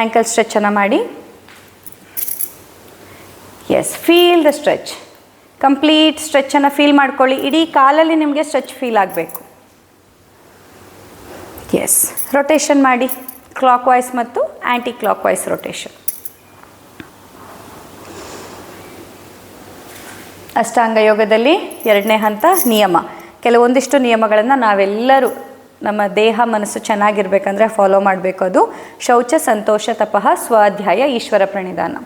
Ankle ಸ್ಟ್ರೆಚನ್ನು ಮಾಡಿ. Yes feel the stretch complete ಸ್ಟ್ರೆಚನ್ನು feel ಮಾಡ್ಕೊಳ್ಳಿ. ಇಡೀ ಕಾಲಲ್ಲಿ ನಿಮಗೆ ಸ್ಟ್ರೆಚ್ ಫೀಲ್ ಆಗಬೇಕು. ಎಸ್ ರೊಟೇಷನ್ ಮಾಡಿ. ಕ್ಲಾಕ್ ವೈಸ್ ಮತ್ತು ಆ್ಯಂಟಿ ಕ್ಲಾಕ್ ವೈಸ್ ರೊಟೇಷನ್ ಅಷ್ಟಾಂಗ ಯೋಗದಲ್ಲಿ ಎರಡನೇ ಹಂತ ನಿಯಮ. ಕೆಲವೊಂದಿಷ್ಟು ನಿಯಮಗಳನ್ನು ನಾವೆಲ್ಲರೂ ನಮ್ಮ ದೇಹ ಮನಸ್ಸು ಚೆನ್ನಾಗಿರ್ಬೇಕಂದ್ರೆ ಫಾಲೋ ಮಾಡಬೇಕು ಅದು. ಶೌಚ ಸಂತೋಷ ತಪಃ ಸ್ವಾಧ್ಯಾಯ ಈಶ್ವರ ಪ್ರಣಿಧಾನ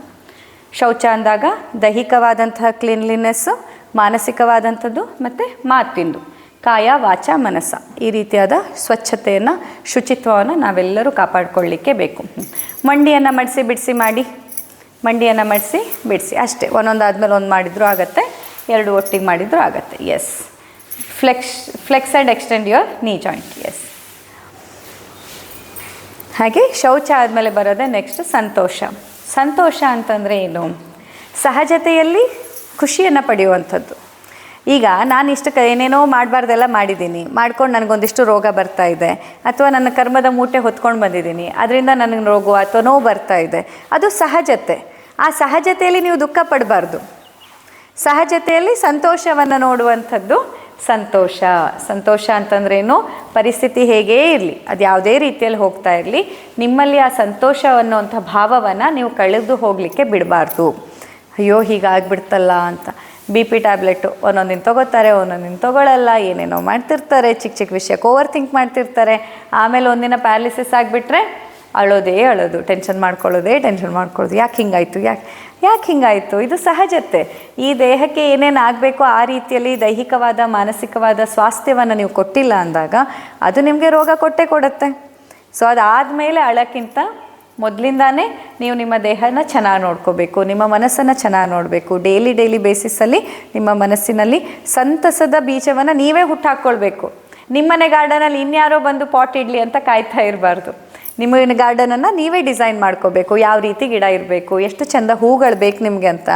ಶೌಚ ಅಂದಾಗ ದೈಹಿಕವಾದಂತಹ ಕ್ಲೀನ್ಲಿನೆಸ್ಸು ಮಾನಸಿಕವಾದಂಥದ್ದು ಮತ್ತು ಮಾತಿಂದು. ಕಾಯ, ವಾಚ, ಮನಸ್ಸ. ಈ ರೀತಿಯಾದ ಸ್ವಚ್ಛತೆಯನ್ನು, ಶುಚಿತ್ವವನ್ನು ನಾವೆಲ್ಲರೂ ಕಾಪಾಡಿಕೊಳ್ಳಿಕ್ಕೆ ಬೇಕು. ಮಂಡಿಯನ್ನು ಮಡಿಸಿ ಬಿಡಿಸಿ ಮಾಡಿ. ಮಂಡಿಯನ್ನು ಮಡಿಸಿ ಬಿಡಿಸಿ. ಅಷ್ಟೇ. ಒಂದೊಂದು ಆದಮೇಲೆ ಒಂದು ಮಾಡಿದರೂ ಆಗುತ್ತೆ. ಎರಡು ಒಟ್ಟಿಗೆ ಮಾಡಿದರೂ ಆಗುತ್ತೆ. Yes flex flex and extend your knee joint yes ಹಾಗೆ ಶೌಚ ಆದಮೇಲೆ ಬರೋದೇ ನೆಕ್ಸ್ಟ್ ಸಂತೋಷ. ಸಂತೋಷ ಅಂತಂದರೆ ಏನು? ಸಹಜತೆಯಲ್ಲಿ ಖುಷಿಯನ್ನು ಪಡೆಯುವಂಥದ್ದು. ಈಗ ನಾನು ಇಷ್ಟು ಏನೇನೋ ಮಾಡಬಾರ್ದೆಲ್ಲ ಮಾಡಿದ್ದೀನಿ. ಮಾಡ್ಕೊಂಡು ನನಗೊಂದಿಷ್ಟು ರೋಗ ಬರ್ತಾ ಇದೆ. ಅಥವಾ ನನ್ನ ಕರ್ಮದ ಮೂಟೆ ಹೊತ್ಕೊಂಡು ಬಂದಿದ್ದೀನಿ. ಅದರಿಂದ ನನಗೆ ರೋಗ ಅಥವಾ ನೋವು ಬರ್ತಾ ಇದೆ. ಅದು ಸಹಜತೆ. ಆ ಸಹಜತೆಯಲ್ಲಿ ನೀವು ದುಃಖ ಪಡಬಾರ್ದು. ಸಹಜತೆಯಲ್ಲಿ ಸಂತೋಷವನ್ನು ನೋಡುವಂಥದ್ದು ಸಂತೋಷ. ಸಂತೋಷ ಅಂತಂದ್ರೇನು? ಪರಿಸ್ಥಿತಿ ಹೇಗೇ ಇರಲಿ, ಅದು ಯಾವುದೇ ರೀತಿಯಲ್ಲಿ ಹೋಗ್ತಾ ಇರಲಿ, ನಿಮ್ಮಲ್ಲಿ ಆ ಸಂತೋಷ ಅನ್ನುವಂಥ ಭಾವವನ್ನು ನೀವು ಕಳೆದು ಹೋಗಲಿಕ್ಕೆ ಬಿಡಬಾರ್ದು. ಅಯ್ಯೋ ಹೀಗಾಗ್ಬಿಡ್ತಲ್ಲ ಅಂತ. ಬಿ ಪಿ ಟ್ಯಾಬ್ಲೆಟ್ಟು ಒಂದೊಂದು ದಿನ ತೊಗೋತಾರೆ, ಒಂದೊಂದು ದಿನ ಏನೇನೋ ಮಾಡ್ತಿರ್ತಾರೆ ಚಿಕ್ಕ ಚಿಕ್ಕ ವಿಷಯಕ್ಕೆ ಓವರ್ ಥಿಂಕ್ ಮಾಡ್ತಿರ್ತಾರೆ. ಆಮೇಲೆ ಒಂದಿನ ಪ್ಯಾರಾಲಿಸಿಸ್ ಆಗಿಬಿಟ್ರೆ ಅಳೋದೇ ಅಳೋದು, ಟೆನ್ಷನ್ ಮಾಡ್ಕೊಳ್ಳೋದೇ ಟೆನ್ಷನ್ ಮಾಡ್ಕೊಳ್ಳೋದು. ಯಾಕೆ ಹಿಂಗಾಯಿತು, ಯಾಕೆ? ಯಾಕೆ ಹಿಂಗಾಯಿತು? ಇದು ಸಹಜತೆ. ಈ ದೇಹಕ್ಕೆ ಏನೇನು ಆಗಬೇಕು ಆ ರೀತಿಯಲ್ಲಿ ದೈಹಿಕವಾದ, ಮಾನಸಿಕವಾದ ಸ್ವಾಸ್ಥ್ಯವನ್ನು ನೀವು ಕೊಟ್ಟಿಲ್ಲ ಅಂದಾಗ ಅದು ನಿಮಗೆ ರೋಗ ಕೊಟ್ಟೇ ಕೊಡುತ್ತೆ. ಸೊ ಅದಾದಮೇಲೆ ಅಳಕ್ಕಿಂತ ಮೊದಲಿಂದಾನೇ ನೀವು ನಿಮ್ಮ ದೇಹನ ಚೆನ್ನಾಗಿ ನೋಡ್ಕೋಬೇಕು, ನಿಮ್ಮ ಮನಸ್ಸನ್ನು ಚೆನ್ನಾಗಿ ನೋಡಬೇಕು. ಡೈಲಿ ಡೈಲಿ ಬೇಸಿಸಲ್ಲಿ ನಿಮ್ಮ ಮನಸ್ಸಿನಲ್ಲಿ ಸಂತಸದ ಬೀಜವನ್ನು ನೀವೇ ಹುಟ್ಟಾಕ್ಕೊಳ್ಬೇಕು ನಿಮ್ಮನೆ ಗಾರ್ಡನಲ್ಲಿ ಇನ್ಯಾರೋ ಬಂದು ಪಾಟ್ ಇಡಲಿ ಅಂತ ಕಾಯ್ತಾ ಇರಬಾರ್ದು. ನಿಮ್ಮ ಗಾರ್ಡನನ್ನು ನೀವೇ ಡಿಸೈನ್ ಮಾಡ್ಕೋಬೇಕು. ಯಾವ ರೀತಿ ಗಿಡ ಇರಬೇಕು, ಎಷ್ಟು ಚಂದ ಹೂಗಳು ಬೇಕು ನಿಮಗೆ ಅಂತ.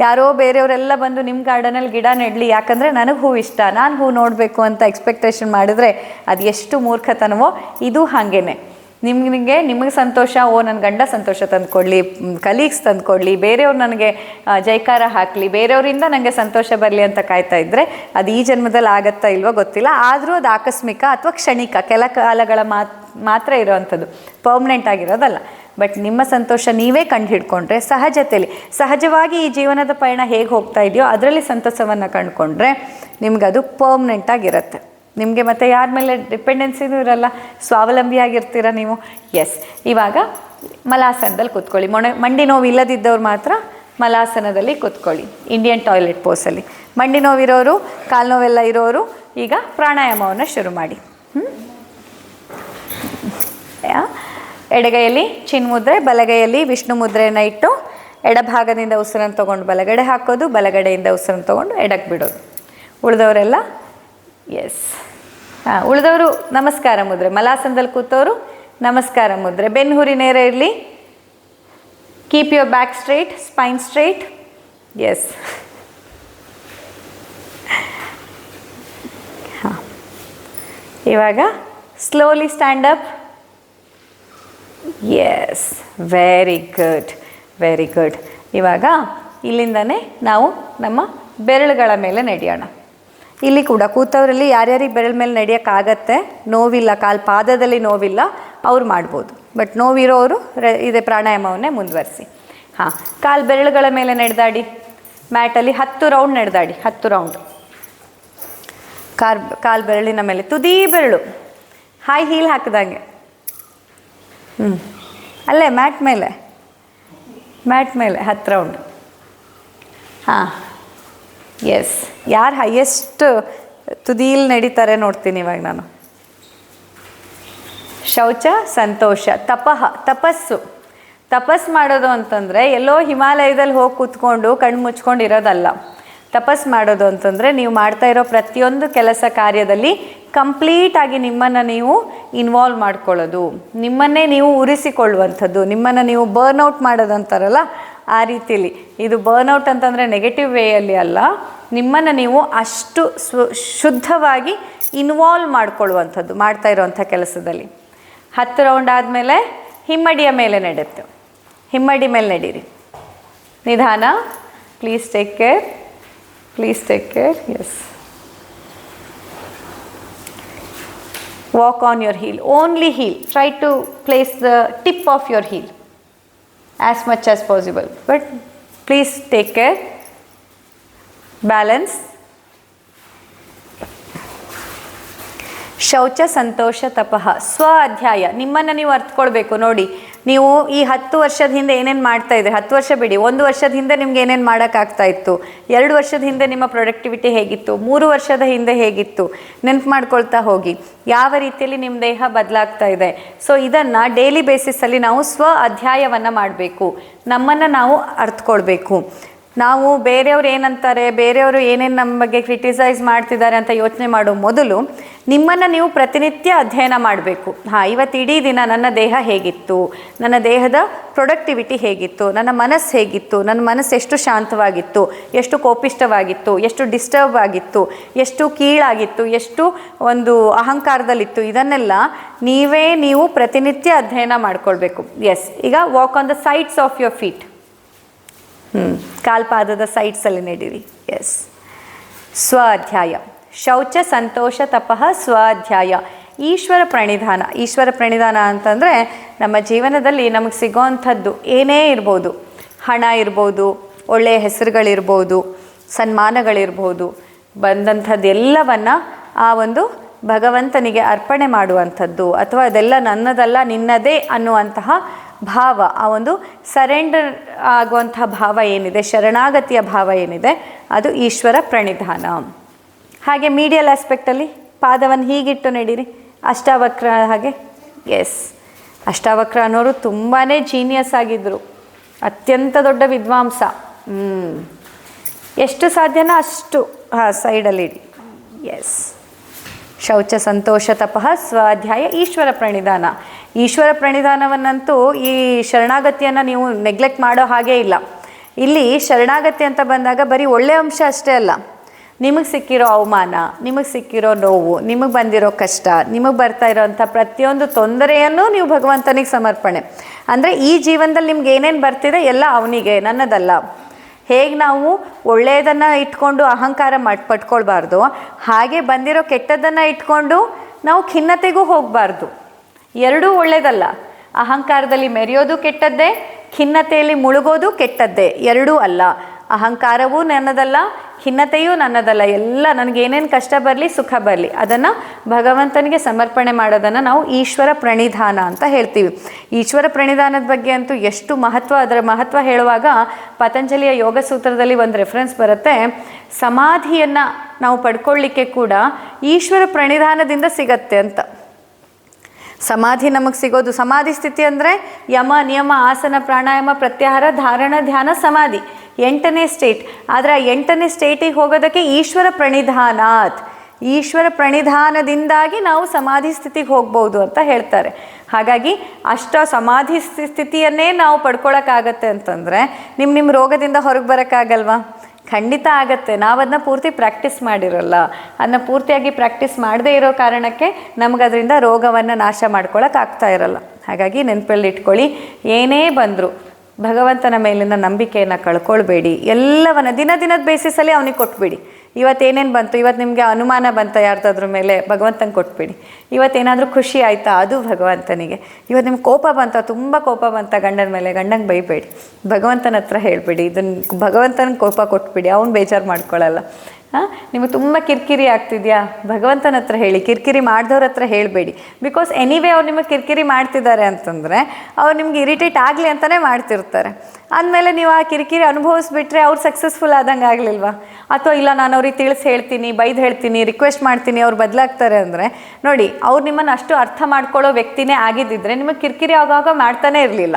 ಯಾರೋ ಬೇರೆಯವರೆಲ್ಲ ಬಂದು ನಿಮ್ಮ ಗಾರ್ಡನಲ್ಲಿ ಗಿಡ ನೆಡಲಿ, ಯಾಕಂದರೆ ನನಗೆ ಹೂ ಇಷ್ಟ. ನಾನು ಹೂ ನೋಡಬೇಕು ಅಂತ ಎಕ್ಸ್ಪೆಕ್ಟೇಷನ್ ಮಾಡಿದ್ರೆ ಅದು ಎಷ್ಟು ಮೂರ್ಖತನವೋ, ಇದು ಹಾಗೇನೆ. ನಿಮಗೆ ನಿಮಗೆ ಸಂತೋಷ, ಓ ನನ್ನ ಗಂಡ ಸಂತೋಷ ತಂದುಕೊಡ್ಲಿ ಕಲೀಗ್ಸ್ ತಂದುಕೊಡ್ಲಿ ಬೇರೆಯವ್ರು ನನಗೆ ಜೈಕಾರ ಹಾಕಲಿ, ಬೇರೆಯವರಿಂದ ನನಗೆ ಸಂತೋಷ ಬರಲಿ ಅಂತ ಕಾಯ್ತಾ ಇದ್ದರೆ ಅದು ಈ ಜನ್ಮದಲ್ಲಿ ಆಗತ್ತಾ ಇಲ್ವೋ ಗೊತ್ತಿಲ್ಲ. ಆದರೂ ಅದು ಆಕಸ್ಮಿಕ ಅಥವಾ ಕ್ಷಣಿಕ, ಕೆಲ ಕಾಲಗಳ ಮಾತ್, ಮಾತ್ರ ಇರೋವಂಥದ್ದು. ಪರ್ಮನೆಂಟ್ ಆಗಿರೋದಲ್ಲ. ಬಟ್ ನಿಮ್ಮ ಸಂತೋಷ ನೀವೇ ಕಂಡು ಹಿಡ್ಕೊಂಡ್ರೆ ಸಹಜತೆಯಲ್ಲಿ ಸಹಜವಾಗಿ ಈ ಜೀವನದ ಪಯಣ ಹೇಗೆ ಹೋಗ್ತಾ ಇದೆಯೋ ಅದರಲ್ಲಿ ಸಂತೋಷವನ್ನು ಕಂಡುಕೊಂಡ್ರೆ ನಿಮ್ಗೆ ಪರ್ಮನೆಂಟ್ ಆಗಿರುತ್ತೆ. ನಿಮಗೆ ಮತ್ತೆ ಯಾರ ಮೇಲೆ ಡಿಪೆಂಡೆನ್ಸಿನೂ ಇರಲ್ಲ, ಸ್ವಾವಲಂಬಿಯಾಗಿರ್ತೀರ ನೀವು? ಎಸ್ ಇವಾಗ ಮಲಾಸನದಲ್ಲಿ ಕೂತ್ಕೊಳ್ಳಿ. ಮೊಣೆ ಮಂಡಿ ನೋವು ಇಲ್ಲದಿದ್ದವ್ರು ಮಾತ್ರ ಮಲಾಸನದಲ್ಲಿ ಕೂತ್ಕೊಳ್ಳಿ. ಇಂಡಿಯನ್ ಟಾಯ್ಲೆಟ್ ಪೋಸಲ್ಲಿ ಮಂಡಿ ನೋವಿರೋರು, ಕಾಲು ನೋವೆಲ್ಲ ಇರೋರು ಈಗ ಪ್ರಾಣಾಯಾಮವನ್ನು ಶುರು ಮಾಡಿ. ಎಡಗೈಯಲ್ಲಿ ಚಿನ್ಮುದ್ರೆ ಬಲಗೈಯಲ್ಲಿ ವಿಷ್ಣು ಮುದ್ರೆಯನ್ನು ಇಟ್ಟು ಎಡಭಾಗದಿಂದ ಉಸಿರನ್ನು ತೊಗೊಂಡು ಬಲಗಡೆ ಹಾಕೋದು, ಬಲಗಡೆಯಿಂದ ಉಸಿರನ್ನು ತೊಗೊಂಡು ಎಡಕ್ಕೆ ಬಿಡೋದು. ಉಳಿದವರೆಲ್ಲ ಎಸ್ ಹಾಂ ಉಳಿದವರು ನಮಸ್ಕಾರ ಮುದ್ರೆ. ಮಲಾಸನದಲ್ಲಿ ಕೂತವರು ನಮಸ್ಕಾರ ಮುದ್ರೆ. ಬೆನ್ನು ಹುರಿ ನೇರ ಇರಲಿ. Keep your back straight spine straight yes ಹಾಂ. ಇವಾಗ slowly stand up yes very good very good ಇವಾಗ ಇಲ್ಲಿಂದನೇ ನಾವು ನಮ್ಮ ಬೆರಳುಗಳ ಮೇಲೆ ನಡೆಯೋಣ. ಇಲ್ಲಿ ಕೂಡ ಕೂತವರಲ್ಲಿ ಯಾರ್ಯಾರಿಗೆ ಬೆರಳ ಮೇಲೆ ನಡೆಯೋಕ್ಕಾಗತ್ತೆ, ನೋವಿಲ್ಲ, ಕಾಲು ಪಾದದಲ್ಲಿ ನೋವಿಲ್ಲ, ಅವ್ರು ಮಾಡ್ಬೋದು. ಬಟ್ ನೋವಿರೋರು ರೆ- ಇದೇ ಪ್ರಾಣಾಯಾಮವನ್ನೇ ಮುಂದುವರಿಸಿ. ಹಾಂ, ಕಾಲು ಬೆರಳುಗಳ ಮೇಲೆ ನಡೆದಾಡಿ ಮ್ಯಾಟಲ್ಲಿ ಹತ್ತು ರೌಂಡ್ ನಡೆದಾಡಿ, ಹತ್ತು ರೌಂಡ್ ಕಾಲ್ ಕಾಲು ಬೆರಳಿನ ಮೇಲೆ, ತುದಿ ಬೆರಳು. ಹಾಯ್ ಹೀಲ್ ಹಾಕಿದಂಗೆ. ಹ್ಞೂ ಅಲ್ಲೇ ಮ್ಯಾಟ್ ಮೇಲೆ. ಮ್ಯಾಟ್ ಮೇಲೆ, ಹತ್ತು ರೌಂಡ್ ಹಾಂ. ಎಸ್ ಯಾರು ಹೈಯೆಸ್ಟ್ ತುದೀಲ್ ನಡೀತಾರೆ ನೋಡ್ತೀನಿ ಇವಾಗ ನಾನು. ಶೌಚ, ಸಂತೋಷ ತಪಃ ತಪಸ್ಸು. ತಪಸ್ ಮಾಡೋದು ಅಂತಂದರೆ ಎಲ್ಲೋ ಹಿಮಾಲಯದಲ್ಲಿ ಹೋಗಿ ಕೂತ್ಕೊಂಡು ಕಣ್ಣು ಮುಚ್ಕೊಂಡು ಇರೋದಲ್ಲ. ತಪಸ್ ಮಾಡೋದು ಅಂತಂದರೆ ನೀವು ಮಾಡ್ತಾ ಇರೋ ಪ್ರತಿಯೊಂದು ಕೆಲಸ ಕಾರ್ಯದಲ್ಲಿ ಕಂಪ್ಲೀಟಾಗಿ ನಿಮ್ಮನ್ನು ನೀವು ಇನ್ವಾಲ್ವ್ ಮಾಡ್ಕೊಳ್ಳೋದು. ನಿಮ್ಮನ್ನೇ ನೀವು ಉರಿಸಿಕೊಳ್ಳುವಂಥದ್ದು. ನಿಮ್ಮನ್ನು ನೀವು ಬರ್ನ್ಔಟ್ ಮಾಡೋದು ಅಂತಾರಲ್ಲ ಆ ರೀತಿಯಲ್ಲಿ. ಇದು ಬರ್ನ್ಔಟ್ ಅಂತಂದರೆ ನೆಗೆಟಿವ್ ವೇಯಲ್ಲಿ ಅಲ್ಲ ನಿಮ್ಮನ್ನು ನೀವು ಅಷ್ಟು ಶುದ್ಧವಾಗಿ ಇನ್ವಾಲ್ವ್ ಮಾಡಿಕೊಳ್ಳುವಂಥದ್ದು, ಮಾಡ್ತಾ ಇರೋವಂಥ ಕೆಲಸದಲ್ಲಿ. ಹತ್ತು ರೌಂಡ್ ಆದಮೇಲೆ ಹಿಮ್ಮಡಿಯ ಮೇಲೆ ನಡೆಯುತ್ತೆ. ಹಿಮ್ಮಡಿ ಮೇಲೆ ನಡೀರಿ. ನಿಧಾನ. Please take care please take care yes walk on your heel. Only heel. Try to place the tip of your heel. As much as possible but please take care balance ಶೌಚ ಸಂತೋಷ ತಪಃ ಸ್ವ ಅಧ್ಯಾಯ ನಿಮ್ಮನ್ನು ನೀವು ಅರ್ಥಕೊಳ್ಬೇಕು ನೋಡಿ ನೀವು ಈ ಹತ್ತು ವರ್ಷದ ಹಿಂದೆ ಏನೇನು ಮಾಡ್ತಾ ಇದ್ರಿ? ಹತ್ತು ವರ್ಷ ಬಿಡಿ. ಒಂದು ವರ್ಷದ ಹಿಂದೆ ನಿಮ್ಗೆ ಏನೇನು ಮಾಡೋಕ್ಕಾಗ್ತಾ ಇತ್ತು? ಎರಡು ವರ್ಷದ ಹಿಂದೆ ನಿಮ್ಮ ಪ್ರೊಡಕ್ಟಿವಿಟಿ ಹೇಗಿತ್ತು? ಮೂರು ವರ್ಷದ ಹಿಂದೆ ಹೇಗಿತ್ತು? ನೆನ್ಪು ಮಾಡ್ಕೊಳ್ತಾ ಹೋಗಿ. ಯಾವ ರೀತಿಯಲ್ಲಿ ನಿಮ್ಮ ದೇಹ ಬದಲಾಗ್ತಾ ಇದೆ? ಸೊ ಇದನ್ನು ಡೈಲಿ ಬೇಸಿಸಲ್ಲಿ ನಾವು ಸ್ವ ಅಧ್ಯಾಯವನ್ನು ಮಾಡಬೇಕು. ನಮ್ಮನ್ನು ನಾವು ಅರ್ಥಕೊಳ್ಬೇಕು ನಾವು ಬೇರೆಯವ್ರು ಏನಂತಾರೆ, ಬೇರೆಯವರು ಏನೇನು ನಮ್ಮ ಬಗ್ಗೆ ಕ್ರಿಟಿಸೈಸ್ ಮಾಡ್ತಿದ್ದಾರೆ ಅಂತ ಯೋಚನೆ ಮಾಡೋ ಮೊದಲು ನಿಮ್ಮನ್ನು ನೀವು ಪ್ರತಿನಿತ್ಯ ಅಧ್ಯಯನ ಮಾಡಬೇಕು. ಹಾಂ, ಇವತ್ತು ಇಡೀ ದಿನ ನನ್ನ ದೇಹ ಹೇಗಿತ್ತು, ನನ್ನ ದೇಹದ ಪ್ರೊಡಕ್ಟಿವಿಟಿ ಹೇಗಿತ್ತು, ನನ್ನ ಮನಸ್ಸು ಹೇಗಿತ್ತು, ನನ್ನ ಮನಸ್ಸು ಎಷ್ಟು ಶಾಂತವಾಗಿತ್ತು, ಎಷ್ಟು ಕೋಪಿಷ್ಟವಾಗಿತ್ತು ಎಷ್ಟು ಡಿಸ್ಟರ್ಬ್ ಆಗಿತ್ತು, ಎಷ್ಟು ಕೀಳಾಗಿತ್ತು, ಎಷ್ಟು ಒಂದು ಅಹಂಕಾರದಲ್ಲಿತ್ತು, ಇದನ್ನೆಲ್ಲ ನೀವೇ ನೀವು ಪ್ರತಿನಿತ್ಯ ಅಧ್ಯಯನ ಮಾಡ್ಕೊಳ್ಬೇಕು. ಎಸ್ ಈಗ walk on the sides of your feet ಹ್ಞೂ ಕಾಲ್ಪಾದದ ಸೈಡ್ಸಲ್ಲಿ ನೆಡಿರಿ. ಎಸ್ ಸ್ವ ಅಧ್ಯಾಯ ಶೌಚ ಸಂತೋಷ ತಪಃ ಸ್ವ ಅಧ್ಯಾಯ ಈಶ್ವರ ಪ್ರಣಿಧಾನ. ಈಶ್ವರ ಪ್ರಣಿಧಾನ ಅಂತಂದರೆ ನಮ್ಮ ಜೀವನದಲ್ಲಿ ನಮಗೆ ಸಿಗೋವಂಥದ್ದು ಏನೇ ಇರ್ಬೋದು. ಹಣ ಇರ್ಬೋದು ಒಳ್ಳೆಯ ಹೆಸರುಗಳಿರ್ಬೋದು, ಸನ್ಮಾನಗಳಿರ್ಬೋದು, ಬಂದಂಥದ್ದೆಲ್ಲವನ್ನು ಆ ಒಂದು ಭಗವಂತನಿಗೆ ಅರ್ಪಣೆ ಮಾಡುವಂಥದ್ದು ಅಥವಾ ಅದೆಲ್ಲ ನನ್ನದಲ್ಲ ನಿನ್ನದೇ ಅನ್ನುವಂತಹ ಭಾವ, ಆ ಒಂದು ಸರೆಂಡರ್ ಆಗುವಂಥ ಭಾವ ಏನಿದೆ, ಶರಣಾಗತಿಯ ಭಾವ ಏನಿದೆ, ಅದು ಈಶ್ವರ ಪ್ರಣಿಧಾನ. ಹಾಗೆ ಮೀಡಿಯಲ್ ಆಸ್ಪೆಕ್ಟಲ್ಲಿ ಪಾದವನ್ನು ಹೀಗಿಟ್ಟು ನಡೀರಿ. ಅಷ್ಟಾವಕ್ರ ಹಾಗೆ? ಎಸ್ ಅಷ್ಟಾವಕ್ರ ಅನ್ನೋರು ತುಂಬಾ ಜೀನಿಯಸ್ ಆಗಿದ್ದರು ಅತ್ಯಂತ ದೊಡ್ಡ ವಿದ್ವಾಂಸ. ಎಷ್ಟು ಸಾಧ್ಯನೋ ಅಷ್ಟು ಹಾಂ ಸೈಡಲ್ಲಿಡಿ ಎಸ್ ಶೌಚ ಸಂತೋಷ ತಪಃ ಸ್ವಾಧ್ಯಾಯ ಈಶ್ವರ ಪ್ರಣಿಧಾನ. ಈಶ್ವರ ಪ್ರಣಿಧಾನವನ್ನಂತೂ ಈ ಶರಣಾಗತಿಯನ್ನು ನೀವು ನೆಗ್ಲೆಕ್ಟ್ ಮಾಡೋ ಹಾಗೇ ಇಲ್ಲ. ಇಲ್ಲಿ ಶರಣಾಗತಿ ಅಂತ ಬಂದಾಗ ಬರೀ ಒಳ್ಳೆಯ ಅಂಶ ಅಷ್ಟೇ ಅಲ್ಲ. ನಿಮಗೆ ಸಿಕ್ಕಿರೋ ಅವಮಾನ, ನಿಮಗೆ ಸಿಕ್ಕಿರೋ ನೋವು, ನಿಮಗೆ ಬಂದಿರೋ ಕಷ್ಟ, ನಿಮಗೆ ಬರ್ತಾ ಇರೋವಂಥ ಪ್ರತಿಯೊಂದು ತೊಂದರೆಯನ್ನು ನೀವು ಭಗವಂತನಿಗೆ ಸಮರ್ಪಣೆ. ಅಂದರೆ ಈ ಜೀವನದಲ್ಲಿ ನಿಮ್ಗೆ ಏನೇನು ಬರ್ತಿದೆ ಎಲ್ಲ ಅವನಿಗೆ, ನನ್ನದಲ್ಲ. ಹೇಗೆ ನಾವು ಒಳ್ಳೆಯದನ್ನು ಇಟ್ಕೊಂಡು ಅಹಂಕಾರ ಮಾಡಿ ಪಟ್ಕೊಳ್ಬಾರ್ದು, ಹಾಗೆ ಬಂದಿರೋ ಕೆಟ್ಟದ್ದನ್ನು ಇಟ್ಕೊಂಡು ನಾವು ಖಿನ್ನತೆಗೂ ಹೋಗಬಾರ್ದು. ಎರಡೂ ಒಳ್ಳೆಯದಲ್ಲ ಅಹಂಕಾರದಲ್ಲಿ ಮೆರೆಯೋದು ಕೆಟ್ಟದ್ದೇ, ಖಿನ್ನತೆಯಲ್ಲಿ ಮುಳುಗೋದು ಕೆಟ್ಟದ್ದೇ, ಎರಡೂ ಅಲ್ಲ. ಅಹಂಕಾರವೂ ನನ್ನದಲ್ಲ, ಖಿನ್ನತೆಯೂ ನನ್ನದಲ್ಲ, ಎಲ್ಲ ನನಗೆ ಏನೇನು ಕಷ್ಟ ಬರಲಿ, ಸುಖ ಬರಲಿ, ಅದನ್ನು ಭಗವಂತನಿಗೆ ಸಮರ್ಪಣೆ ಮಾಡೋದನ್ನು ನಾವು ಈಶ್ವರ ಪ್ರಣಿಧಾನ ಅಂತ ಹೇಳ್ತೀವಿ. ಈಶ್ವರ ಪ್ರಣಿಧಾನದ ಬಗ್ಗೆ ಅಂತೂ ಎಷ್ಟು ಮಹತ್ವ, ಅದರ ಮಹತ್ವ ಹೇಳುವಾಗ ಪತಂಜಲಿಯ ಯೋಗ ಸೂತ್ರದಲ್ಲಿ ಒಂದು ರೆಫರೆನ್ಸ್ ಬರುತ್ತೆ. ಸಮಾಧಿಯನ್ನು ನಾವು ಪಡ್ಕೊಳ್ಳಿಕ್ಕೆ ಕೂಡ ಈಶ್ವರ ಪ್ರಣಿಧಾನದಿಂದ ಸಿಗತ್ತೆ ಅಂತ. ಸಮಾಧಿ ನಮಗೆ ಸಿಗೋದು, ಸಮಾಧಿ ಸ್ಥಿತಿ ಅಂದರೆ ಯಮ, ನಿಯಮ, ಆಸನ, ಪ್ರಾಣಾಯಾಮ, ಪ್ರತ್ಯಾಹಾರ, ಧಾರಣ, ಧ್ಯಾನ, ಸಮಾಧಿ. ಎಂಟನೇ ಸ್ಟೇಟ್. ಆದರೆ ಆ ಎಂಟನೇ ಸ್ಟೇಟಿಗೆ ಹೋಗೋದಕ್ಕೆ ಈಶ್ವರ ಪ್ರಣಿಧಾನಾತ್ ಈಶ್ವರ ಪ್ರಣಿಧಾನದಿಂದಾಗಿ ನಾವು ಸಮಾಧಿ ಸ್ಥಿತಿಗೆ ಹೋಗ್ಬೋದು ಅಂತ ಹೇಳ್ತಾರೆ. ಹಾಗಾಗಿ ಅಷ್ಟ ಸಮಾಧಿ ಸ್ಥಿತಿಯನ್ನೇ ನಾವು ಪಡ್ಕೊಳಕ್ಕಾಗತ್ತೆ ಅಂತಂದರೆ ನಿಮ್ಮ ನಿಮ್ಮ ರೋಗದಿಂದ ಹೊರಗೆ ಬರೋಕ್ಕಾಗಲ್ವಾ? ಖಂಡಿತ ಆಗತ್ತೆ. ನಾವು ಅದನ್ನ ಪೂರ್ತಿ ಪ್ರಾಕ್ಟೀಸ್ ಮಾಡಿರಲ್ಲ. ಅದನ್ನ ಪೂರ್ತಿಯಾಗಿ ಪ್ರಾಕ್ಟೀಸ್ ಮಾಡದೇ ಇರೋ ಕಾರಣಕ್ಕೆ ನಮ್ಗೆ ಅದರಿಂದ ರೋಗವನ್ನು ನಾಶ ಮಾಡ್ಕೊಳ್ಳೋಕ್ಕಾಗ್ತಾ ಇರಲ್ಲ. ಹಾಗಾಗಿ ನೆನಪಲ್ಲಿ ಇಟ್ಕೊಳ್ಳಿ, ಏನೇ ಬಂದರೂ. ಭಗವಂತನ ಮೇಲಿನ ನಂಬಿಕೆಯನ್ನು ಕಳ್ಕೊಳ್ಬೇಡಿ. ಎಲ್ಲವನ್ನ ದಿನ ದಿನದ ಬೇಸಿಸಲ್ಲಿ ಅವನಿಗೆ ಕೊಟ್ಬಿಡಿ. ಇವತ್ತೇನೇನು ಬಂತು ಇವತ್ತು ನಿಮಗೆ ಅನುಮಾನ ಬಂತ ಯಾರ್ದಾದ್ರ ಮೇಲೆ ಭಗವಂತನ ಕೊಟ್ಬಿಡಿ. ಇವತ್ತೇನಾದರೂ ಖುಷಿ ಆಯಿತಾ? ಅದು ಭಗವಂತನಿಗೆ. ಇವತ್ತು ನಿಮ್ಗೆ ಕೋಪ ಬಂತ, ತುಂಬ ಕೋಪ ಬಂತ ಗಂಡನ ಮೇಲೆ, ಗಂಡಂಗೆ ಬೈಬೇಡಿ. ಭಗವಂತನ ಹತ್ರ ಹೇಳಿಬಿಡಿ. ಇದನ್ನು ಭಗವಂತನ ಕೋಪ ಕೊಟ್ಬಿಡಿ. ಅವ್ನು ಬೇಜಾರು ಮಾಡ್ಕೊಳ್ಳಲ್ಲ ಹಾಂ? ನಿಮಗೆ ತುಂಬ ಕಿರಿಕಿರಿ ಆಗ್ತಿದೆಯಾ? ಭಗವಂತನ ಹತ್ರ ಹೇಳಿ, ಕಿರಿಕಿರಿ ಮಾಡಿದವ್ರ ಹತ್ರ ಹೇಳಬೇಡಿ. ಬಿಕಾಸ್ ಎನಿವೇ ಅವ್ರು ನಿಮಗೆ ಕಿರಿಕಿರಿ ಮಾಡ್ತಿದ್ದಾರೆ ಅಂತಂದರೆ, ಅವ್ರು ನಿಮ್ಗೆ ಇರಿಟೇಟ್ ಆಗಲಿ ಅಂತಲೇ ಮಾಡ್ತಿರ್ತಾರೆ. ಅಂದಮೇಲೆ ನೀವು ಆ ಕಿರಿಕಿರಿ ಅನುಭವಿಸ್ಬಿಟ್ರೆ ಅವ್ರು ಸಕ್ಸಸ್ಫುಲ್ ಆದಂಗೆ ಆಗಲಿಲ್ವಾ? ಅಥವಾ ಇಲ್ಲ, ನಾನು ಅವ್ರಿಗೆ ತಿಳಿಸಿ ಹೇಳ್ತೀನಿ, ಬೈದು ಹೇಳ್ತೀನಿ ರಿಕ್ವೆಸ್ಟ್ ಮಾಡ್ತೀನಿ, ಅವ್ರು ಬದಲಾಗ್ತಾರೆ ಅಂದರೆ, ನೋಡಿ, ಅವ್ರು ನಿಮ್ಮನ್ನು ಅಷ್ಟು ಅರ್ಥ ಮಾಡ್ಕೊಳ್ಳೋ ವ್ಯಕ್ತಿನೇ ಆಗಿದ್ದಿದ್ರೆ ನಿಮಗೆ ಕಿರಿಕಿರಿ ಆಗಾಗ ಮಾಡ್ತಾನೇ ಇರಲಿಲ್ಲ.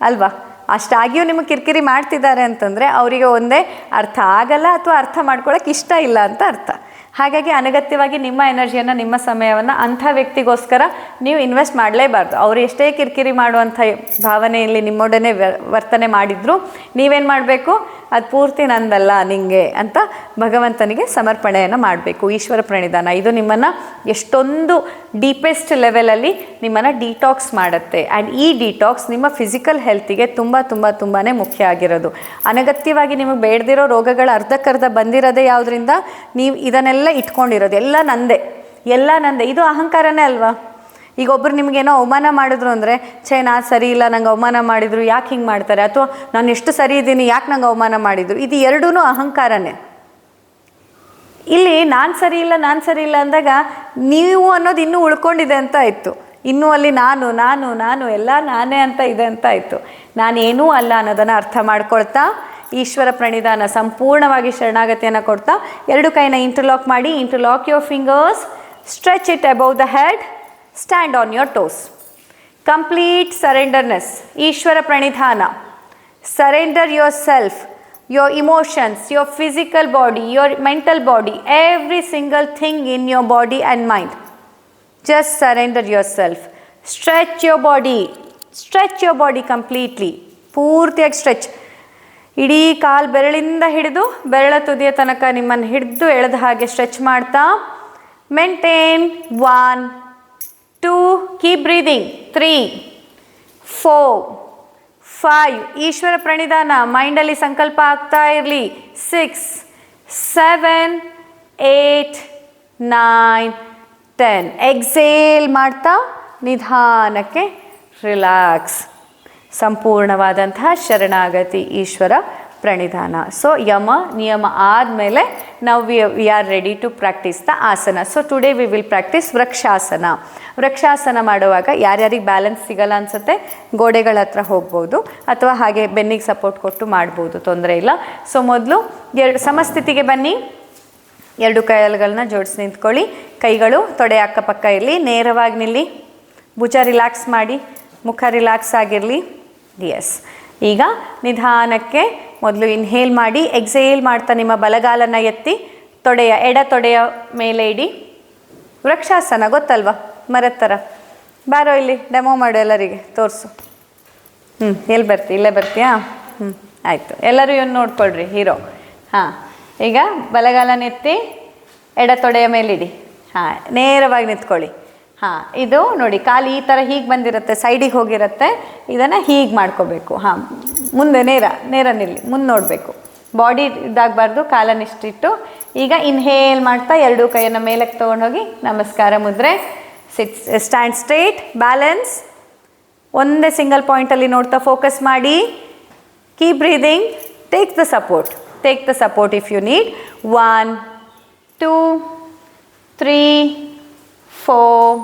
ಅಲ್ವಾ? ಅಷ್ಟಾಗಿಯೂ ನಿಮಗೆ ಕಿರಿಕಿರಿ ಮಾಡ್ತಿದ್ದಾರೆ ಅಂತಂದರೆ ಅವರಿಗೆ ಒಂದೇ ಅರ್ಥ ಆಗಲ್ಲ ಅಥವಾ ಅರ್ಥ ಮಾಡ್ಕೊಳ್ಳೋಕೆ ಇಷ್ಟ ಇಲ್ಲ ಅಂತ ಅರ್ಥ. ಹಾಗಾಗಿ ಅನಗತ್ಯವಾಗಿ ನಿಮ್ಮ ಎನರ್ಜಿಯನ್ನು, ನಿಮ್ಮ ಸಮಯವನ್ನು ಅಂಥ ವ್ಯಕ್ತಿಗೋಸ್ಕರ ನೀವು ಇನ್ವೆಸ್ಟ್ ಮಾಡಲೇಬಾರ್ದು. ಅವರು ಎಷ್ಟೇ ಕಿರಿಕಿರಿ ಮಾಡುವಂಥ ಭಾವನೆಯಲ್ಲಿ ನಿಮ್ಮೊಡನೆ ವರ್ತನೆ ಮಾಡಿದ್ರು, ನೀವೇನು ಮಾಡಬೇಕು? ಅದು ಪೂರ್ತಿ ನಂದಲ್ಲ ನಿಂಗೆ ಅಂತ ಭಗವಂತನಿಗೆ ಸಮರ್ಪಣೆಯನ್ನು ಮಾಡಬೇಕು. ಈಶ್ವರ ಪ್ರಣಿಧಾನ ಇದು ನಿಮ್ಮನ್ನು ಎಷ್ಟೊಂದು ಡೀಪೆಸ್ಟ್ ಲೆವೆಲಲ್ಲಿ ನಿಮ್ಮನ್ನು ಡಿಟಾಕ್ಸ್ ಮಾಡುತ್ತೆ. ಆ್ಯಂಡ್ ಈ ಡಿಟಾಕ್ಸ್ ನಿಮ್ಮ ಫಿಸಿಕಲ್ ಹೆಲ್ತಿಗೆ ತುಂಬ ತುಂಬ ತುಂಬಾ ಮುಖ್ಯ ಆಗಿರೋದು. ಅನಗತ್ಯವಾಗಿ ನಿಮಗೆ ಬೇಡದಿರೋ ರೋಗಗಳು ಅರ್ಧಕ್ಕರ್ಧ ಬಂದಿರೋದೇ ಯಾವುದರಿಂದ? ನೀವು ಇದನ್ನೆಲ್ಲ ಇಟ್ಕೊಂಡಿರೋದು. ಎಲ್ಲ ನಂದೆ. ಎಲ್ಲ ನಂದೆ. ಇದು ಅಹಂಕಾರನೇ ಅಲ್ವಾ? ಈಗ ಒಬ್ರು ನಿಮಗೇನೋ ಅವಮಾನ ಮಾಡಿದ್ರು ಅಂದರೆ, ಛೇ, ನಾ ಸರಿ ಇಲ್ಲ, ನಂಗೆ ಅವಮಾನ ಮಾಡಿದ್ರು, ಯಾಕೆ ಹಿಂಗೆ ಮಾಡ್ತಾರೆ? ಅಥವಾ ನಾನು ಎಷ್ಟು ಸರಿ ಇದ್ದೀನಿ, ಯಾಕೆ ನಂಗೆ ಅವಮಾನ ಮಾಡಿದ್ರು? ಇದು ಎರಡೂ ಅಹಂಕಾರನೇ. ಇಲ್ಲಿ ನಾನು ಸರಿ ಇಲ್ಲ, ನಾನು ಸರಿ ಇಲ್ಲ ಅಂದಾಗ ನೀವು ಅನ್ನೋದು ಇನ್ನೂ ಉಳ್ಕೊಂಡಿದೆ ಅಂತ ಇತ್ತು. ಇನ್ನೂ ಅಲ್ಲಿ ನಾನು ನಾನು ನಾನು, ಎಲ್ಲ ನಾನೇ ಅಂತ ಇದೆ ಅಂತ ಆಯಿತು ನಾನೇನೂ ಅಲ್ಲ ಅನ್ನೋದನ್ನು ಅರ್ಥ ಮಾಡ್ಕೊಳ್ತಾ, ಈಶ್ವರ ಪ್ರಣಿಧಾನ ಸಂಪೂರ್ಣವಾಗಿ ಶರಣಾಗತಿಯನ್ನು ಕೊಡ್ತಾ, ಎರಡು ಕೈನ ಇಂಟರ್ಲಾಕ್ ಮಾಡಿ interlock your fingers stretch it above the head stand on your toes complete ಸರೆಂಡರ್ನೆಸ್ ಈಶ್ವರ ಪ್ರಣಿಧಾನ surrender yourself your emotions your physical body your mental body every single thing in your body and mind just surrender yourself stretch your body stretch your body completely ಪೂರ್ತಿಯಾಗಿ stretch ಇಡೀ ಕಾಲು ಬೆರಳಿಂದ ಹಿಡಿದು, ಬೆರಳ ತುದಿಯ ತನಕ ನಿಮ್ಮನ್ನು ಹಿಡಿದು ಎಳೆದ ಹಾಗೆ ಸ್ಟ್ರೆಚ್ ಮಾಡ್ತಾ maintain one two keep breathing three four five Ishwara ಪ್ರಣಿಧಾನ ಮೈಂಡಲ್ಲಿ ಸಂಕಲ್ಪ ಆಗ್ತಾ ಇರಲಿ. Six seven eight nine ten exhale ಮಾಡ್ತಾ ನಿಧಾನಕ್ಕೆ ರಿಲ್ಯಾಕ್ಸ್ ಸಂಪೂರ್ಣವಾದಂತಹ ಶರಣಾಗತಿ, ಈಶ್ವರ. ಪ್ರಣಿಧಾನ. ಸೊ ಯಮ, ನಿಯಮ ಆದಮೇಲೆ ನಾವು we we are ready to practise the asana so today we will practise vrikshasana vrikshasana ಮಾಡುವಾಗ ಯಾರ್ಯಾರಿಗೆ ಬ್ಯಾಲೆನ್ಸ್ ಸಿಗಲ್ಲ ಅನಿಸುತ್ತೆ? ಗೋಡೆಗಳ ಹತ್ರ ಹೋಗ್ಬೋದು. ಅಥವಾ ಹಾಗೆ ಬೆನ್ನಿಗೆ ಸಪೋರ್ಟ್ ಕೊಟ್ಟು ಮಾಡ್ಬೋದು, ತೊಂದರೆ ಇಲ್ಲ. ಸೊ ಮೊದಲು ಎರಡು, ಸಮಸ್ಥಿತಿಗೆ ಬನ್ನಿ. ಎರಡು ಕೈಗಳನ್ನ ಜೋಡಿಸಿ ನಿಂತ್ಕೊಳ್ಳಿ. ಕೈಗಳು ತೊಡೆ ಅಕ್ಕಪಕ್ಕ ಇರಲಿ. ನೇರವಾಗಿ ನಿಲ್ಲಿ. ಭುಜ ರಿಲ್ಯಾಕ್ಸ್ ಮಾಡಿ. ಮುಖ ರಿಲ್ಯಾಕ್ಸ್ ಆಗಿರಲಿ. ಎಸ್ ಈಗ ನಿಧಾನಕ್ಕೆ ಮೊದಲು ಇನ್ಹೇಲ್ ಮಾಡಿ ಎಕ್ಸೇಲ್ ಮಾಡ್ತಾ ನಿಮ್ಮ ಬಲಗಾಲನ್ನು ಎತ್ತಿ, ತೊಡೆಯ ಎಡ ತೊಡೆಯ ಮೇಲೆ ಇಡಿ. ವೃಕ್ಷಾಸನ ಗೊತ್ತಲ್ವಾ? ಮರದ ಥರ ಬಾರೋ ಇಲ್ಲಿ ಡೆಮೋ ಮಾಡು ಎಲ್ಲರಿಗೆ, ತೋರಿಸು. ಹ್ಞೂ ಎಲ್ಲಿ ಬರ್ತಿ, ಇಲ್ಲೇ ಬರ್ತೀಯಾ? ಹ್ಞೂ ಆಯಿತು. ಎಲ್ಲರೂ ಇವನು ನೋಡ್ಕೊಳ್ರಿ, ಹೀರೋ. ಹಾಂ, ಈಗ ಬಲಗಾಲನೆತ್ತಿ ಎಡ ತೊಡೆಯ ಮೇಲಿಡಿ ಹಾಂ, ನೇರವಾಗಿ ನಿಂತ್ಕೊಳ್ಳಿ. ಹಾಂ, ಇದು ನೋಡಿ ಕಾಲು ಈ ಥರ ಹೀಗೆ ಬಂದಿರುತ್ತೆ ಸೈಡಿಗೆ ಹೋಗಿರುತ್ತೆ, ಇದನ್ನು ಹೀಗೆ ಮಾಡ್ಕೋಬೇಕು. ಹಾಂ, ಮುಂದೆ ನೇರ ನೇರ ನಿಲ್ಲಿ, ಮುಂದೆ ನೋಡಬೇಕು. ಬಾಡಿ ಇದಾಗಬಾರ್ದು, ಕಾಲನ್ನು ಇಷ್ಟಿಟ್ಟು. ಈಗ ಇನ್ಹೇಲ್ ಮಾಡ್ತಾ ಎರಡೂ ಕೈಯನ್ನು ಮೇಲಕ್ಕೆ ತೊಗೊಂಡೋಗಿ, ನಮಸ್ಕಾರ ಮುದ್ರೆ. ಸಿಟ್ ಸ್ಟ್ಯಾಂಡ್ ಸ್ಟ್ರೇಟ್ ಬ್ಯಾಲೆನ್ಸ್ ಒಂದೇ ಸಿಂಗಲ್ ಪಾಯಿಂಟಲ್ಲಿ ನೋಡ್ತಾ ಫೋಕಸ್ ಮಾಡಿ. Keep breathing take the support take the support if you need one two three four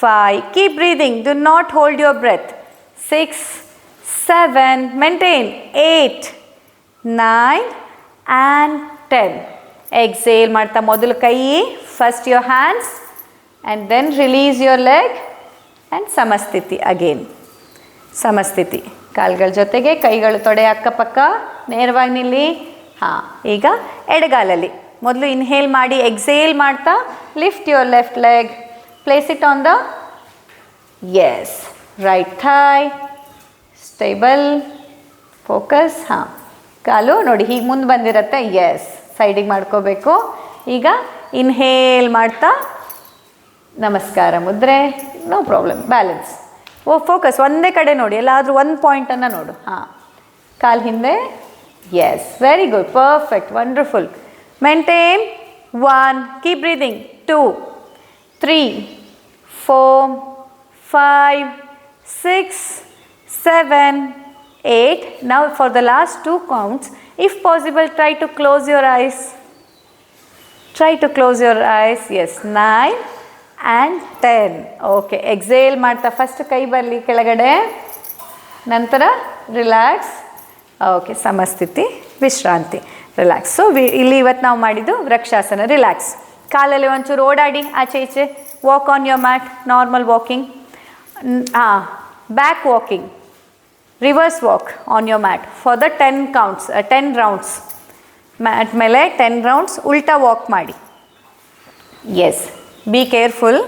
five keep breathing do not hold your breath six seven maintain eight nine and ten exhale ಮಾಡ್ತಾ ಮೊದಲು ಕೈ first your hands and then release your leg and samasthiti again samasthiti ಕಾಲ್ಗಳ ಜೊತೆಗೆ ಕೈಗಳು ತೊಡೆ ಅಕ್ಕಪಕ್ಕ. ನೇರವಾಗಿ ನಿಲ್ಲಿ. ಹಾಂ, ಈಗ ಎಡಗಾಲಲ್ಲಿ. ಮೊದಲು ಇನ್ಹೇಲ್ ಮಾಡಿ ಎಕ್ಸೇಲ್ ಮಾಡ್ತಾ lift your left leg place it on the yes right thigh stable focus ಹಾಂ. ಕಾಲು ನೋಡಿ, ಹೀಗೆ ಮುಂದೆ ಬಂದಿರತ್ತೆ ಎಸ್ ಸೈಡಿಗೆ ಮಾಡ್ಕೋಬೇಕು. ಈಗ ಇನ್ಹೇಲ್ ಮಾಡ್ತಾ, ನಮಸ್ಕಾರ, ಮುದ್ರೆ ನೋ ಪ್ರಾಬ್ಲಮ್ ಬ್ಯಾಲೆನ್ಸ್ ಓ ಫೋಕಸ್ ಒಂದೇ ಕಡೆ ನೋಡಿ, ಎಲ್ಲಾದರೂ ಒಂದು ಪಾಯಿಂಟನ್ನು ನೋಡು, ಹಾಂ. ಕಾಲು ಹಿಂದೆ yes very good perfect wonderful maintain one keep breathing two three four five six seven eight now for the last two counts if possible try to close your eyes try to close your eyes yes nine and ten okay exhale ಮಾಡ್ತಾ first ಕೈ ಬರಲಿ ಕೆಳಗಡೆ. ನಂತರ relax okay ಸಮಸ್ಥಿತಿ, ವಿಶ್ರಾಂತಿ. Relax so we ಇಲ್ಲಿ ಇವತ್ತು ನಾವು ಮಾಡಿದ್ದು ವೃಕ್ಷಾಸನ ರಿಲ್ಯಾಕ್ಸ್ ಕಾಲಲ್ಲಿ ಒಂಚೂರು ಓಡಾಡಿ, ಆಚೆ ಈಚೆ. Walk on your mat normal walking ಹಾಂ back walking reverse walk on your mat for the ten counts ten rounds mat ಮೇಲೆ ಟೆನ್ ರೌಂಡ್ಸ್ ಉಲ್ಟಾ ವಾಕ್ ಮಾಡಿ yes be careful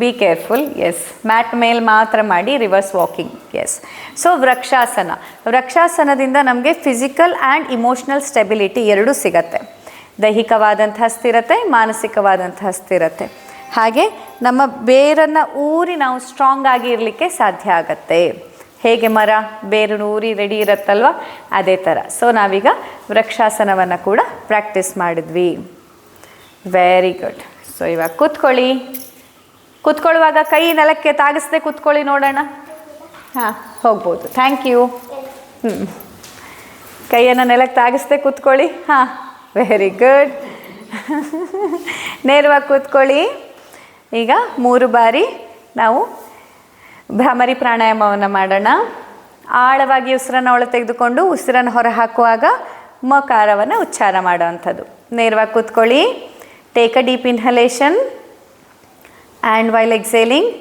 be careful yes mat ಮೇಲೆ ಮಾತ್ರ ಮಾಡಿ reverse walking yes so vrikshasana ವೃಕ್ಷಾಸನದಿಂದ ನಮಗೆ physical and emotional stability ಎರಡೂ ಸಿಗತ್ತೆ. ದೈಹಿಕವಾದಂತಹ ಸ್ಥಿರತೆ, ಮಾನಸಿಕವಾದಂತಹ ಸ್ಥಿರತೆ. ಹಾಗೆ ನಮ್ಮ ಬೇರನ್ನು ಊರಿ ನಾವು ಸ್ಟ್ರಾಂಗ್ ಆಗಿ ಇರಲಿಕ್ಕೆ ಸಾಧ್ಯ ಆಗತ್ತೆ. ಹೇಗೆ ಮರ? ಬೇರನ್ನು ಊರಿ ರೆಡಿ ಇರುತ್ತಲ್ವ? ಅದೇ ಥರ ಸೊ ನಾವೀಗ ವೃಕ್ಷಾಸನವನ್ನು ಕೂಡ ಪ್ರಾಕ್ಟೀಸ್ ಮಾಡಿದ್ವಿ. ವೆರಿ ಗುಡ್ ಸೊ ಇವಾಗ ಕೂತ್ಕೊಳ್ಳಿ. ಕೂತ್ಕೊಳ್ಳುವಾಗ ಕೈ ನೆಲಕ್ಕೆ ತಾಗಿಸ್ದೆ ಕೂತ್ಕೊಳ್ಳಿ ನೋಡೋಣ. ಹಾಂ, ಹೋಗ್ಬೋದು. ಥ್ಯಾಂಕ್ ಯು ಹ್ಞೂ ಕೈಯನ್ನು ನೆಲಕ್ಕೆ ತಾಗಿಸ್ದೆ ಕೂತ್ಕೊಳ್ಳಿ. ಹಾಂ ವೆರಿ ಗುಡ್ ನೇರವಾಗಿ ಕೂತ್ಕೊಳ್ಳಿ. ಈಗ ಮೂರು ಬಾರಿ ನಾವು ಭ್ರಮರಿ ಪ್ರಾಣಾಯಾಮವನ್ನು ಮಾಡೋಣ. ಆಳವಾಗಿ ಉಸಿರನ್ನು ಒಳ ತೆಗೆದುಕೊಂಡು ಉಸಿರನ್ನು ಹೊರ ಹಾಕುವಾಗ ಮಕಾರವನ್ನು ಉಚ್ಚಾರ ಮಾಡುವಂಥದ್ದು. ನೇರವಾಗಿ ಕೂತ್ಕೊಳ್ಳಿ. Take a deep inhalation and while exhaling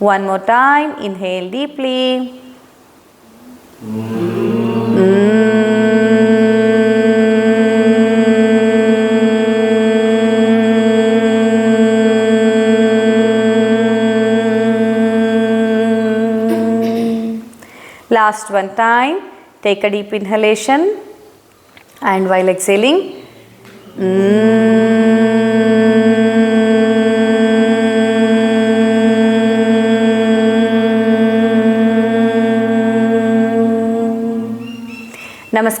One more time, inhale deeply. Mm. Last one time, take a deep inhalation. And while exhaling, mm.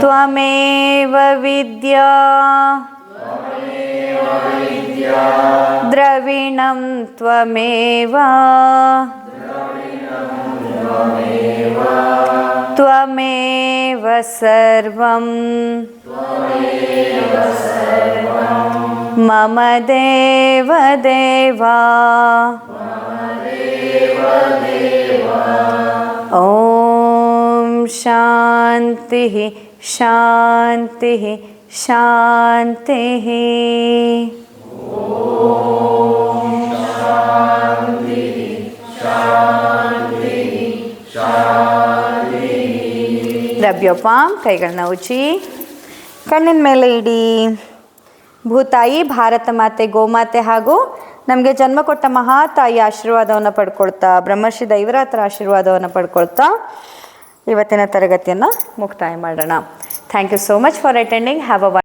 त्वमेव। विद्या। द्रविणं त्वमेव। त्वमेव। सर्वं मम देव देवा ॐ शान्तिः शान्तिः शान्तिः ರಬ್ಯೋಪಾಮ್ ಕೈಗಳನ್ನ ಉಚ್ಚಿ ಕಣ್ಣಿನ ಮೇಲೆ ಇಡಿ ಭೂತಾಯಿ ಭಾರತ ಮಾತೆ ಗೋಮಾತೆ ಹಾಗೂ ನಮಗೆ ಜನ್ಮ ಕೊಟ್ಟ ಮಹಾತಾಯಿ ಆಶೀರ್ವಾದವನ್ನು ಪಡ್ಕೊಳ್ತಾ ಬ್ರಹ್ಮರ್ಷಿ ದೈವರಾತ್ರ ಆಶೀರ್ವಾದವನ್ನು ಪಡ್ಕೊಳ್ತಾ ಇವತ್ತಿನ ತರಗತಿಯನ್ನು ಮುಕ್ತಾಯ ಮಾಡೋಣ. Thank you so much for attending have a